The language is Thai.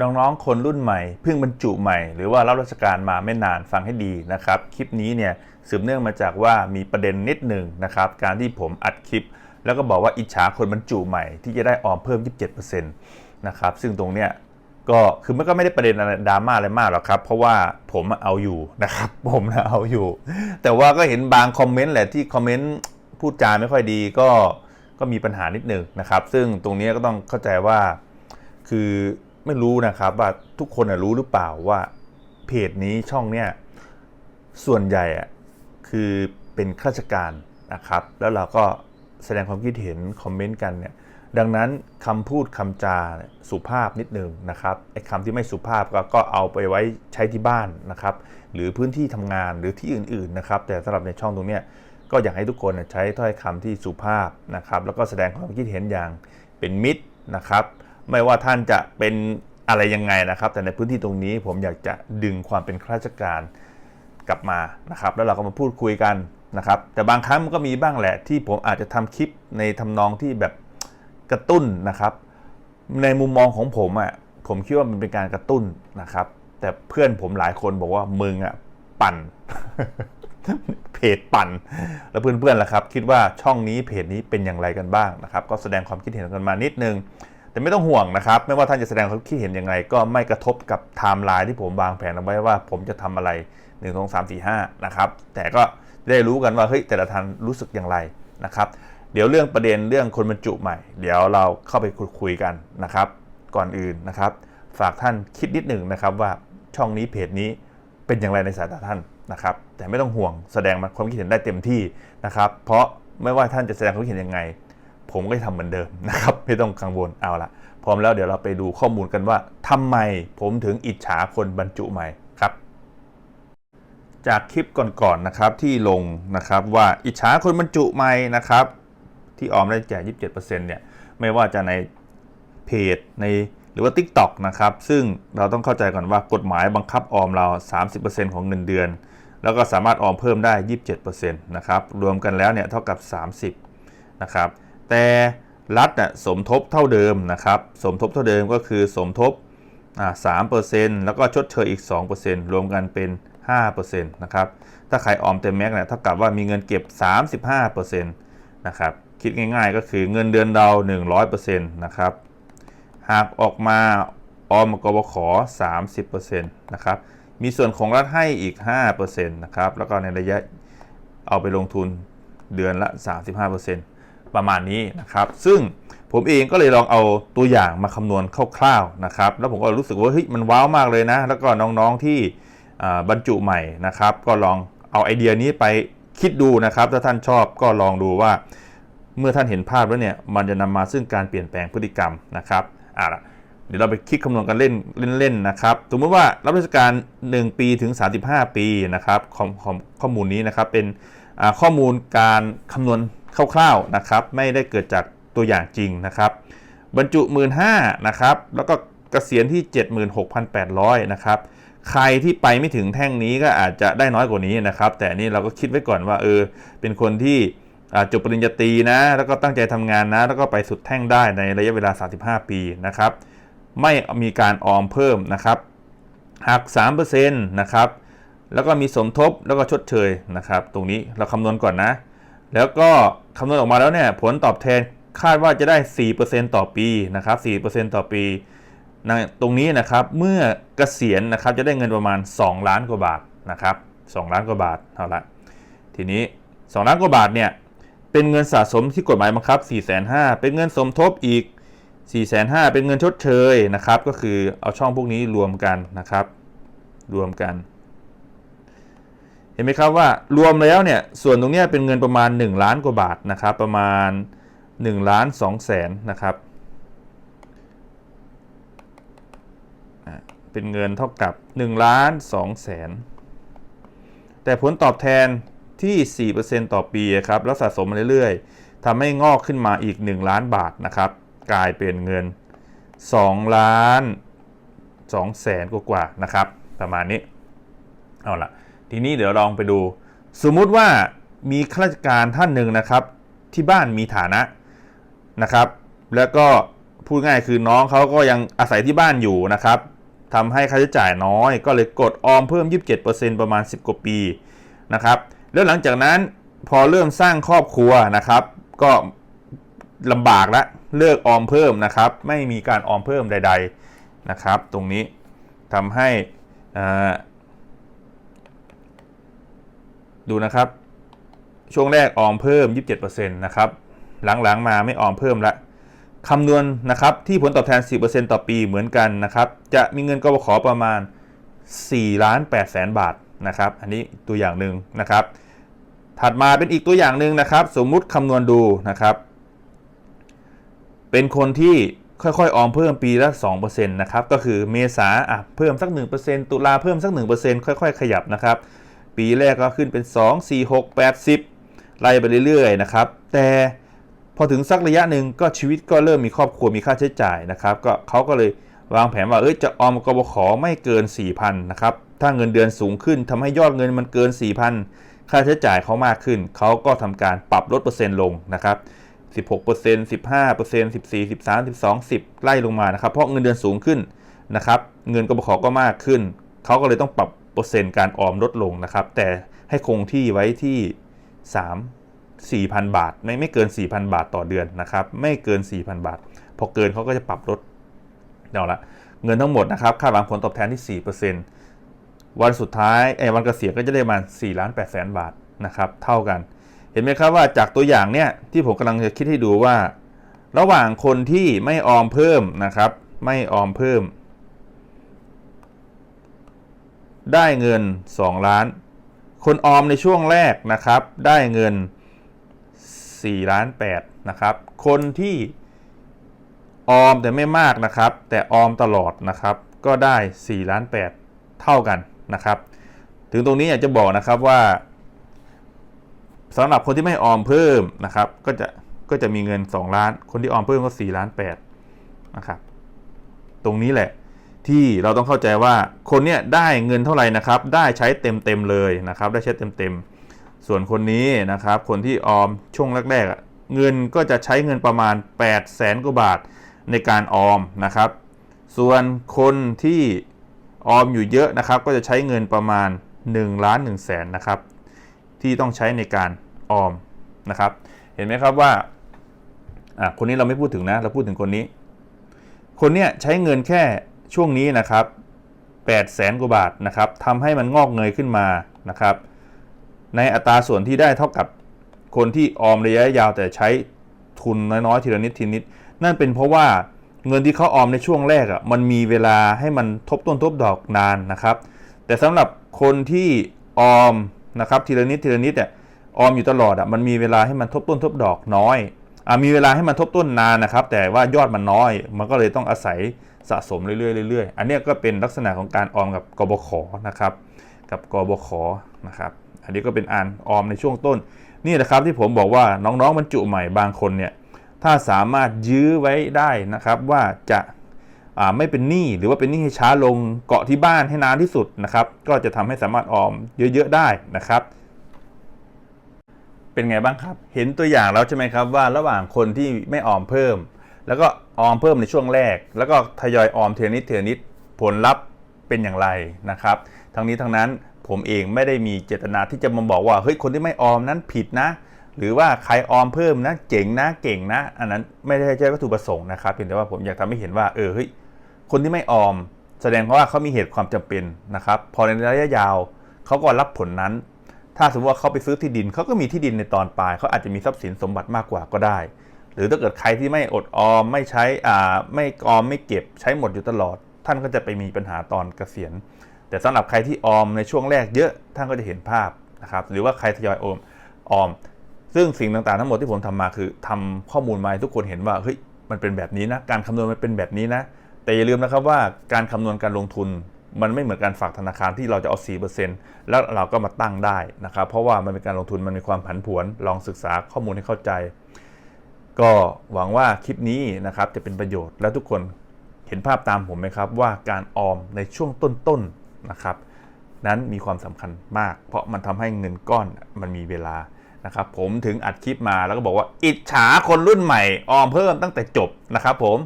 น้องๆ คนรุ่นใหม่เพิ่งบรรจุใหม่ หรือว่ารับราชการมาไม่นานฟังให้ดีนะครับ คลิปนี้เนี่ยสืบเนื่องมาจากว่ามีประเด็นนิดหนึ่งนะครับ การที่ผมอัดคลิป แล้วก็บอกว่าอิจฉาคนบรรจุใหม่ที่จะได้ออมเพิ่ม 27%นะครับซึ่งตรงเนี้ยก็คือมันก็ไม่ได้ประเด็นอะไรดราม่าอะไรมากหรอกครับ เพราะว่าผมเอาอยู่นะครับผมนะเอาอยู่ แต่ว่าก็เห็นบางคอมเมนต์แหละที่คอมเมนต์พูดจาไม่ค่อยดีก็ก็มีปัญหานิดหนึ่งนะครับ ซึ่งตรงเนี้ยก็ต้องเข้าใจว่าคือ ไม่รู้นะครับว่าทุกคนรู้หรือเปล่าว่าเพจนี้ช่องเนี้ยส่วนใหญ่คือเป็นข้าราชการนะครับ แล้วเราก็แสดงความคิดเห็นคอมเมนต์กันเนี่ยดังนั้นคำพูดคำจาสุภาพนิดนึงนะครับไอ้คำที่ไม่สุภาพก็ก็เอาไปไว้ใช้ที่บ้านนะครับ หรือพื้นที่ทำงานหรือที่อื่นๆนะครับ แต่สำหรับในช่องตรงเนี้ยก็อยากให้ทุกคนใช้ถ้อยคำที่สุภาพนะครับ แล้วก็แสดงความคิดเห็นอย่างเป็นมิตรนะครับ ไม่ว่าท่านจะเป็นอะไรยังไงนะครับ แต่ในพื้นที่ตรงนี้ผมอยากจะดึงความเป็นข้าราชการกลับมานะครับ แล้วเราก็มาพูดคุยกันนะครับ แต่บางครั้งมันก็มีบ้างแหละ ที่ผมอาจจะทำคลิปในทำนองที่แบบกระตุ้นนะครับ ในมุมมองของผมอะผมคิดว่ามันเป็นการกระตุ้นนะครับ แต่เพื่อนผมหลายคนบอกว่ามึงอะปั่นเพจปั่น แล้วเพื่อนๆล่ะครับ คิดว่าช่องนี้เพจนี้เป็นอย่างไรกันบ้างนะครับ ก็แสดงความคิดเห็นกันมานิดนึง แต่ไม่ต้องห่วงนะครับ ไม่ว่าท่านจะแสดงความคิดเห็นยังไง ก็ไม่กระทบกับไทม์ไลน์ที่ผมวางแผนเอาไว้ว่า ผมจะทำอะไร1 2 3 4 5นะครับแต่ก็ได้รู้กันว่าเฮ้ยแต่ละท่านรู้สึกอย่างไรนะครับเดี๋ยวเรื่องประเด็นเรื่องคนบรรจุใหม่ เดี๋ยวเราเข้าไปคุยกันนะครับ ก่อนอื่นนะครับ ฝากท่านคิดนิดหนึ่งนะครับว่าช่องนี้เพจนี้เป็นอย่างไรในสายตาท่านนะครับ แต่ไม่ต้องห่วงแสดงความคิดเห็นได้เต็มที่นะครับ เพราะไม่ว่าท่านจะแสดงความคิดเห็นยังไง ผมก็จะทำเหมือนเดิมนะครับ ไม่ต้องกังวลเอาละพร้อมแล้วเดี๋ยวเราไปดูข้อมูลกันว่าทำไมผมถึงอิจฉาคนบรรจุใหม่ครับ จากคลิปก่อนๆนะครับที่ลงนะครับว่าอิจฉาคนบรรจุใหม่นะครับ ที่ออมได้แจก27%เนี่ยไม่ว่าจะในเพจในหรือว่า TikTok นะครับ ซึ่งเราต้องเข้าใจก่อนว่ากฎหมายบังคับออมเรา 30%ของเงินเดือน แล้วก็สามารถออมเพิ่มได้ 27%นะครับรวมกันแล้วเนี่ยเท่ากับ 30นะครับ แต่รัฐน่ะสมทบเท่าเดิมนะครับ สมทบเท่าเดิมก็คือสมทบสามเปอ่า3%แล้วก็ชดเชยอีก 2%รวมกันเป็น 5%นะครับ ถ้าใครออมเต็มแม็กซ์เนี่ยเท่ากับว่ามีเงินเก็บ 35%นะครับ คิดง่ายๆก็คือเงินเดือนเรา 100%นะครับ หากออกมาออมกบข30%นะครับ มีส่วนของรัฐให้อีก 5%นะครับ แล้วก็ในระยะเอาไปลงทุนเดือนละ 35% ประมาณนี้นะครับ ซึ่งผมเองก็เลยลองเอาตัวอย่างมาคำนวณคร่าวๆนะครับ แล้วผมก็รู้สึกว่าเฮ้ยมันว้าวมากเลยนะ แล้วก็น้องๆที่บรรจุใหม่นะครับ ก็ลองเอาไอเดียนี้ไปคิดดูนะครับ ถ้าท่านชอบก็ลองดูว่า เมื่อท่านเห็นภาพแล้วเนี่ยมันจะนำมาซึ่งการเปลี่ยนแปลงพฤติกรรมนะครับอ่าล่ะเดี๋ยวเราไปคิดคำนวณกันเล่นเล่นๆนะครับ สมมติว่ารับราชการ 1 ปีถึง 35 ปีนะครับขอข้อข้อมูลนี้นะครับเป็นข้อมูลการคำนวณ คร่าวๆนะครับ ไม่ได้เกิดจากตัวอย่างจริงนะครับ บรรจุ 1 5ื่นนะครับ แล้วก็เกษียณที่ 76,800 นะครับ ใครที่ไปไม่ถึงแท่งนี้ก็อาจจะได้น้อยกว่านี้นะครับ แต่นนี้เราก็คิดไว้ก่อนว่าเออ เป็นคนที่จบปริญญาตรีนะ แล้วก็ตั้งใจทำงานนะ แล้วก็ไปสุดแท่งได้ในระยะเวลา 35 ปีนะครับ ไม่มีการออมเพิ่มนะครับหัก3%นะครับ แล้วก็มีสมทบแล้วก็ชดเชยนะครับ ตรงนี้เราคำนวณก่อนนะ แล้วก็คำนวณออกมาแล้วเนี่ยผลตอบแทนคาดว่าจะได้ 4%ต่อปีนะครับ 4%ต่อปี ตรงนี้นะครับเมื่อเกษียณนะครับจะได้เงินประมาณ 2 ล้านกว่าบาทนะครับ 2 ล้านกว่าบาทเอาละทีนี้ 2 ล้านกว่าบาทเนี่ยเป็นเงินสะสมที่กฎหมายบังคับ 4 5 0 0 0เป็นเงินสมทบอีก 4 5 0 0 0เป็นเงินชดเชยนะครับ ก็คือเอาช่องพวกนี้รวมกันนะครับ รวมกัน ห็นไหมครับว่ารวมแล้วเนี่ยส่วนตรงนี้เป็นเงินประมาณ 1 ล้านกว่าบาทนะครับประมาณ1ล้าน2แสนนะครับเป็นเงินเท่ากับ1ล้าน2แสนแต่ผลตอบแทนที่ 4%ต่อปีครับแล้วสะสมมาเรื่อยๆทำให้งอกขึ้นมาอีก 1 ล้านบาทนะครับกลายเป็นเงิน 2 ล้าน2แสนกว่าๆนะครับประมาณนี้เอาละ ทีนี้เดี๋ยวลองไปดู สมมุติว่ามีข้าราชการท่านหนึ่งนะครับ ที่บ้านมีฐานะนะครับ แล้วก็พูดง่ายคือน้องเขาก็ยังอาศัยที่บ้านอยู่นะครับทำให้ค่าใช้จ่ายน้อย ก็เลยกดออมเพิ่ม 27%ประมาณ 10 กว่าปีนะครับแล้วหลังจากนั้นพอเริ่มสร้างครอบครัวนะครับ ก็ลำบากละเลิกออมเพิ่มนะครับ ไม่มีการออมเพิ่มใด ๆนะครับ ตรงนี้ทำให้อ่า ดูนะครับ ช่วงแรกออมเพิ่ม 27%นะครับ หลังๆมาไม่ออมเพิ่มละคำนวณนะครับที่ผลตอบแทน 10%ต่อปีเหมือนกันนะครับ จะมีเงินกบขประมาณ4ล้าน8แสนบาทนะครับ อันนี้ตัวอย่างหนึ่งนะครับ ถัดมาเป็นอีกตัวอย่างหนึ่งนะครับ สมมุติคำนวณดูนะครับ เป็นคนที่ค่อยๆ ออมเพิ่มปีละ2%นะครับ ก็คือเมษาอะเพิ่มสัก 1%ตุลาเพิ่มสัก 1%ค่อย ๆ ขยับนะครับ ปีแรกก็ขึ้นเป็น 2 4 6 8 10 ไล่ไปเรื่อยๆนะครับ แต่พอถึงสักระยะหนึ่งก็ชีวิตก็เริ่มมีครอบครัวมีค่าใช้จ่ายนะครับ ก็เขาก็เลยวางแผนว่าเอ้ยจะออมกบขไม่เกิน 4,000นะครับ ถ้าเงินเดือนสูงขึ้นทำให้ยอดเงินมันเกิน 4,000 ค่าใช้จ่ายเขามากขึ้น เขาก็ทำการปรับลดเปอร์เซ็นต์ลงนะครับ16% 15% 14 13 12 10 ไล่ลงมานะครับ เพราะเงินเดือนสูงขึ้นนะครับ เงินกบขก็มากขึ้น เขาก็เลยต้องปรับเปอร์เซ็นต์การออมลดลงนะครับ แต่ให้คงที่ไว้ที่ 3 4,000 บาท ไม่ไม่เกิน 4,000 บาทต่อเดือนนะครับ ไม่เกิน 4,000 บาท พอเกินเขาก็จะปรับลดเอาละเงินทั้งหมดนะครับค่าหวังผลตอบแทนที่ 4%วันสุดท้ายไอ้วันเกษียณก็จะได้ประมาณ4ล้าน8แสนบาทนะครับเท่ากัน เห็นไหมครับว่าจากตัวอย่างเนี่ยที่ผมกำลังจะคิดให้ดูว่า ระหว่างคนที่ไม่ออมเพิ่มนะครับ ไม่ออมเพิ่ม ได้เงิน 2 ล้าน คนออมในช่วงแรกนะครับ ได้เงิน4ล้าน8นะครับ คนที่ออมแต่ไม่มากนะครับ แต่ออมตลอดนะครับ ก็ได้4ล้าน8เท่ากันนะครับ ถึงตรงนี้อยากจะบอกนะครับว่าสำหรับคนที่ไม่ออมเพิ่มนะครับ ก็จะก็จะมีเงิน 2 ล้าน คนที่ออมเพิ่มก็4ล้าน8นะครับ ตรงนี้แหละ ที่เราต้องเข้าใจว่าคนเนี้ยได้เงินเท่าไหร่นะครับ ได้ใช้เต็มเต็มเลยนะครับ ได้ใช้เต็มเต็มส่วนคนนี้นะครับ คนที่ออมช่วงแรกๆเงินก็จะใช้เงินประมาณ 8 0 0แสนกว่าบาทในการออมนะครับ ส่วนคนที่ออมอยู่เยอะนะครับ ก็จะใช้เงินประมาณ1ล้าน1แสนนะครับ ที่ต้องใช้ในการออมนะครับ เห็นไหมครับว่าอะคนนี้เราไม่พูดถึงนะ เราพูดถึงคนนี้ คนเนี้ยใช้เงินแค่ ช่วงนี้นะครับ8 0แสนกว่าบาทนะครับทำให้มันงอกเงยขึ้นมานะครับ ในอัตราส่วนที่ได้เท่ากับคนที่ออมระยะยาวแต่ใช้ทุนน้อยๆทีละนิดทีละนิด นั่นเป็นเพราะว่าเงินที่เขาออมในช่วงแรกอะมันมีเวลาให้มันทบต้นทบดอกนานนะครับ แต่สำหรับคนที่ออมนะครับทีละนิดทีละนิดเนี่ยออมอยู่ตลอดอะมันมีเวลาให้มันทบต้นทบดอกน้อยอะมีเวลาให้มันทบต้นนานนะครับ แต่ว่ายอดมันน้อย มันก็เลยต้องอาศัย สะสมเรื่อยๆเรื่อยๆ อันนี้ก็เป็นลักษณะของการออมกับกบขนะครับ กับกบขนะครับ อันนี้ก็เป็นอ่านออมในช่วงต้น นี่แหละครับที่ผมบอกว่าน้องๆบรรจุใหม่บางคนเนี่ย ถ้าสามารถยื้อไว้ได้นะครับว่าจะาไม่เป็นหนี้หรือว่าเป็นหนี้ให้ช้าลงเกาะที่บ้านให้นานที่สุดนะครับ ก็จะทำให้สามารถออมเยอะๆได้นะครับ เป็นไงบ้างครับ เห็นตัวอย่างแล้วใช่ไหมครับว่าระหว่างคนที่ไม่ออมเพิ่ม แล้วก็ออมเพิ่มในช่วงแรก แล้วก็ทยอยออมเทอนิดเทอนิดผลลัพธ์เป็นอย่างไรนะครับ ทั้งนี้ทั้งนั้นผมเองไม่ได้มีเจตนาที่จะมาบอกว่าเฮ้ยคนที่ไม่ออมนั้นผิดนะ หรือว่าใครออมเพิ่มนะเจ๋งนะเก่งนะ อันนั้นไม่ได้ใช่วัตถุประสงค์นะครับเพียงแต่ว่าผมอยากทำให้เห็นว่าเออเฮ้ยคนที่ไม่ออม แสดงว่าเขามีเหตุความจำเป็นนะครับพอในระยะยาวเขาก็รับผลนั้น ถ้าสมมติว่าเขาไปซื้อที่ดินเขาก็มีที่ดินในตอนปลายเขาอาจจะมีทรัพย์สินสมบัติมากกว่าก็ได้ หรือถ้าเกิดใครที่ไม่อดออมไม่ใช้อ่าไม่ออมไม่เก็บใช้หมดอยู่ตลอด ท่านก็จะไปมีปัญหาตอนเกษียณ แต่สำหรับใครที่ออมในช่วงแรกเยอะท่านก็จะเห็นภาพนะครับหรือว่าใครทยอยออมออม ซึ่งสิ่งต่างๆ ทั้งหมดที่ผมทำมาคือทำข้อมูลมาให้ทุกคนเห็นว่าเฮ้ยมันเป็นแบบนี้นะการคำนวณมันเป็นแบบนี้นะแต่อย่าลืมนะครับว่าการคำนวณการลงทุนมันไม่เหมือนการฝากธนาคารที่เราจะเอา 4%แล้วเราก็มาตั้งได้นะครับ เพราะว่ามันเป็นการลงทุนมันมีความผันผวน ลองศึกษาข้อมูลให้เข้าใจ ก็หวังว่าคลิปนี้นะครับจะเป็นประโยชน์และทุกคนเห็นภาพตามผมไหมครับว่าการออมในช่วงต้นๆนะครับ นั้นมีความสำคัญมาก เพราะมันทำให้เงินก้อนมันมีเวลานะครับ ผมถึงอัดคลิปมาแล้วก็บอกว่า อิจฉาคนรุ่นใหม่ออมเพิ่มตั้งแต่จบนะครับผม